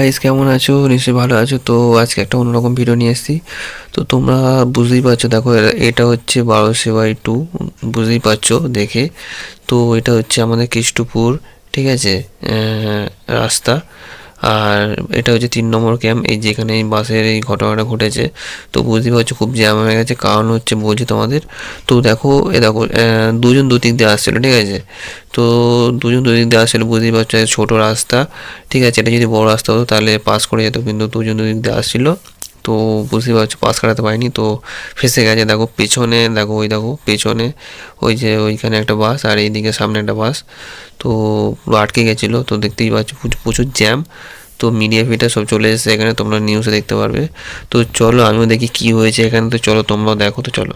Guys কেমন আছো? নিশ্চয়ই ভালো আছো। তো আজকে একটা অন্যরকম ভিডিও নিয়ে এসেছি। তো তোমরা বুঝতেই পারছ, দেখো এটা হচ্ছে বারো সেবাই টু বুঝতেই পারছ, দেখে। তো এটা হচ্ছে আমাদের কৃষ্টপুর ঠিক আছে? রাস্তা। আর এটা হচ্ছে তিন নম্বর ক্যাম্প এই যেখানে এই বাসের এই ঘটনাটা ঘটেছে। তো বুঝতে পারছ, খুব জ্যাম হয়ে গেছে। কারণ হচ্ছে বলছি তোমাদের, তো দেখো, এ দেখো দুজন দু দিক দিয়ে আসছিল, ঠিক আছে? তো দুজন দু দুদিক দিয়ে আসছিল, বুঝতেই পারছ, ছোটো রাস্তা, ঠিক আছে? এটা যদি বড় রাস্তা হতো, তাহলে পাস করে যেত, কিন্তু দুজন দু দুদিক দিয়ে আসছিল। তো বুঝতেই পারছ পাস কাটাতে পারিনি, তো ফেসে গেছে, দেখো পেছনে, দেখো ওই দেখো পেছনে, ওই যে ওইখানে একটা বাস আর এইদিকে সামনে একটা বাস, তো পুরো আটকে গেছিল, তো দেখতেই পাচ্ছ প্রচুর জ্যাম, তো মিডিয়া ফিটা সব চলে এসেছে এখানে, তোমরা নিউজে দেখতে পারবে, তো চলো আমিও দেখি কি হয়েছে এখানে, তো চলো তোমরাও দেখো, তো চলো।